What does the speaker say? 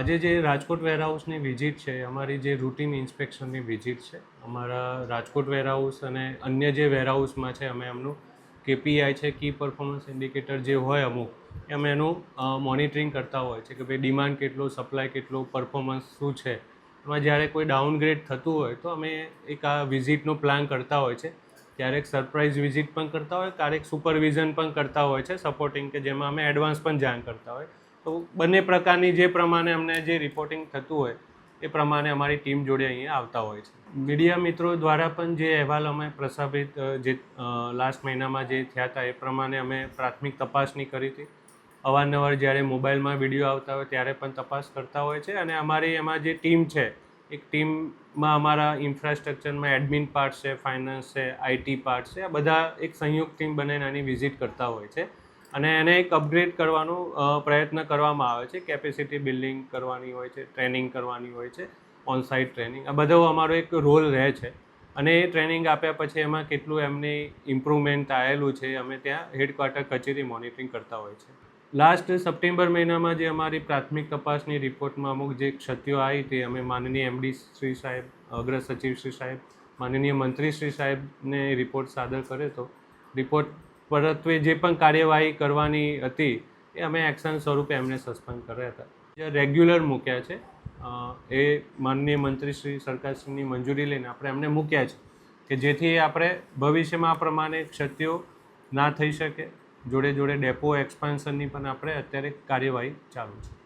આજે જે રાજકોટ વેરહાઉસની વિઝિટ છે, અમારી જે રૂટીન ઇન્સ્પેક્શનની વિઝિટ છે, અમારા રાજકોટ વેરહાઉસ અને અન્ય જે વેરહાઉસમાં છે, અમે એમનું કેપીઆઈ છે, કી પરફોર્મન્સ ઇન્ડિકેટર જે હોય અમુક, એ અમે એનું મોનિટરિંગ કરતા હોય છે કે ભાઈ ડિમાન્ડ કેટલો, સપ્લાય કેટલો, પરફોર્મન્સ શું છે. એમાં જ્યારે કોઈ ડાઉનગ્રેડ થતું હોય તો અમે એક આ વિઝિટનો પ્લાન કરતા હોય છે. ક્યારેક સરપ્રાઇઝ વિઝિટ પણ કરતા હોય ક્યારેક સુપરવિઝન પણ કરતા હોય છે, સપોર્ટિંગ કે જેમાં અમે એડવાન્સ પણ જાણ કરતા હોય. તો બંને પ્રકારની જે પ્રમાણે અમને જે રિપોર્ટિંગ થતું હોય, એ પ્રમાણે અમારી ટીમ જોડે અહીંયા આવતા હોય છે. મીડિયા મિત્રો દ્વારા પણ જે અહેવાલ અમે પ્રસારિત જે લાસ્ટ મહિનામાં જે થયા હતા, એ પ્રમાણે અમે પ્રાથમિક તપાસની કરી હતી. અવારનવાર જ્યારે મોબાઈલમાં વીડિયો આવતા હોય, ત્યારે પણ તપાસ કરતા હોય છે અને અમારી એમાં જે ટીમ છે, એક ટીમમાં અમારા ઇન્ફ્રાસ્ટ્રક્ચરમાં એડમિન પાર્ટ છે ફાઇનાન્સ છે આઈટી પાર્ટ છે, આ બધા એક સંયુક્ત ટીમ બનાવીને આની વિઝિટ કરતા હોય છે. અને એને એક અપગ્રેડ કરવાનો પ્રયત્ન કરવામાં આવે છે. કેપેસિટી બિલ્ડિંગ કરવાની હોય છે ટ્રેનિંગ કરવાની હોય છે ઓન સાઇટ ટ્રેનિંગ આ બધો અમારો એક રોલ રહે છે. અને એ ટ્રેનિંગ આપ્યા પછી એમાં કેટલું એમની ઇમ્પ્રુવમેન્ટ આવેલું છે, અમે ત્યાં હેડક્વાર્ટર કચેરી મોનિટરિંગ કરતા હોય છે. લાસ્ટ સપ્ટેમ્બર મહિનામાં જે અમારી પ્રાથમિક તપાસની રિપોર્ટમાં અમુક જે ક્ષતિઓ આવી તે અમે માનનીય એમડી શ્રી સાહેબ, અગ્ર સચિવ શ્રી સાહેબ, માનનીય મંત્રી શ્રી સાહેબને રિપોર્ટ સાદર કર્યો હતો. રિપોર્ટ પરત્વે જે પણ કાર્યવાહી કરવાની હતી, એ અમે એક્શન સ્વરૂપે એમને સસ્પેન્ડ કર્યા હતા. જે રેગ્યુલર મૂક્યા છે એ માનનીય મંત્રી શ્રી સરકારશ્રીની મંજૂરી લઈને આપણે એમને મૂક્યા છે કે જેથી આપણે ભવિષ્યમાં આ પ્રમાણે ક્ષતિઓ ના થઈ શકે. જોડે જોડે ડેપો એક્સપાન્શનની પણ આપણે અત્યારે કાર્યવાહી ચાલુ છે.